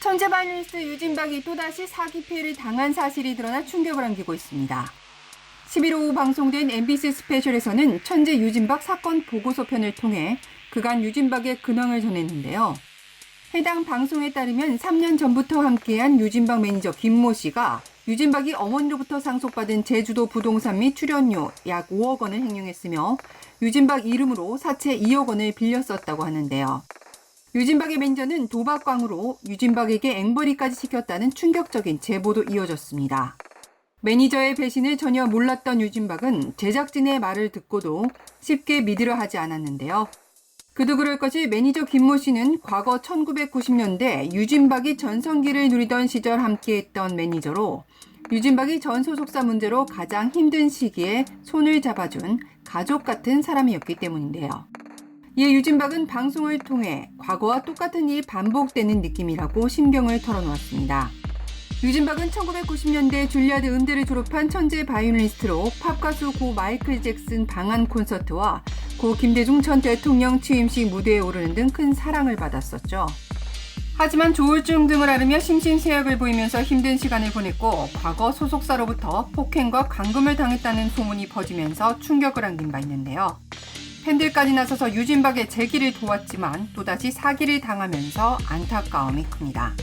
천재 바이올리스트 유진박이 또다시 사기 피해를 당한 사실이 드러나 충격을 안기고 있습니다. 11일 오후 방송된 MBC 스페셜에서는 천재 유진박 사건 보고서 편을 통해 그간 유진박의 근황을 전했는데요. 해당 방송에 따르면 3년 전부터 함께한 유진박 매니저 김모 씨가 유진박이 어머니로부터 상속받은 제주도 부동산 및 출연료 약 5억 원을 횡령했으며 유진박 이름으로 사채 2억 원을 빌려 썼다고 하는데요. 유진박의 매니저는 도박광으로 유진박에게 앵벌이까지 시켰다는 충격적인 제보도 이어졌습니다. 매니저의 배신을 전혀 몰랐던 유진박은 제작진의 말을 듣고도 쉽게 믿으려 하지 않았는데요. 그도 그럴 것이 매니저 김모 씨는 과거 1990년대 유진박이 전성기를 누리던 시절 함께했던 매니저로 유진박이 전 소속사 문제로 가장 힘든 시기에 손을 잡아준 가족 같은 사람이었기 때문인데요. 이에 유진박은 방송을 통해 과거와 똑같은 일이 반복되는 느낌이라고 심경을 털어놓았습니다. 유진박은 1990년대 줄리아드 음대를 졸업한 천재 바이올리스트로 팝 가수 고 마이클 잭슨 방한 콘서트와 고 김대중 전 대통령 취임식 무대에 오르는 등 큰 사랑을 받았었죠. 하지만 조울증 등을 앓으며 심신쇠약을 보이면서 힘든 시간을 보냈고 과거 소속사로부터 폭행과 감금을 당했다는 소문이 퍼지면서 충격을 안긴 바 있는데요. 팬들까지 나서서 유진박의 재기를 도왔지만 또다시 사기를 당하면서 안타까움이 큽니다.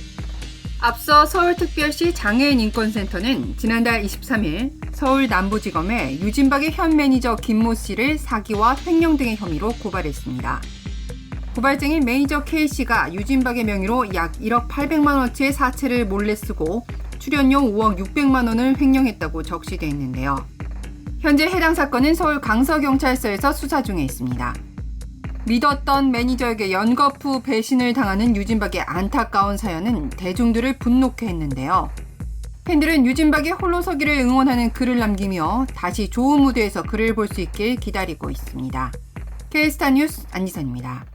앞서 서울특별시 장애인 인권센터는 지난달 23일 서울 남부지검에 유진박의 현 매니저 김모 씨를 사기와 횡령 등의 혐의로 고발했습니다. 고발장인 매니저 K씨가 유진박의 명의로 약 1억 800만 원치의 사채를 몰래 쓰고 출연료 5억 600만 원을 횡령했다고 적시돼 있는데요. 현재 해당 사건은 서울 강서경찰서에서 수사 중에 있습니다. 믿었던 매니저에게 연거푸 배신을 당하는 유진박의 안타까운 사연은 대중들을 분노케 했는데요. 팬들은 유진박의 홀로서기를 응원하는 글을 남기며 다시 좋은 무대에서 그를 볼 수 있길 기다리고 있습니다. K스타 뉴스 안지선입니다.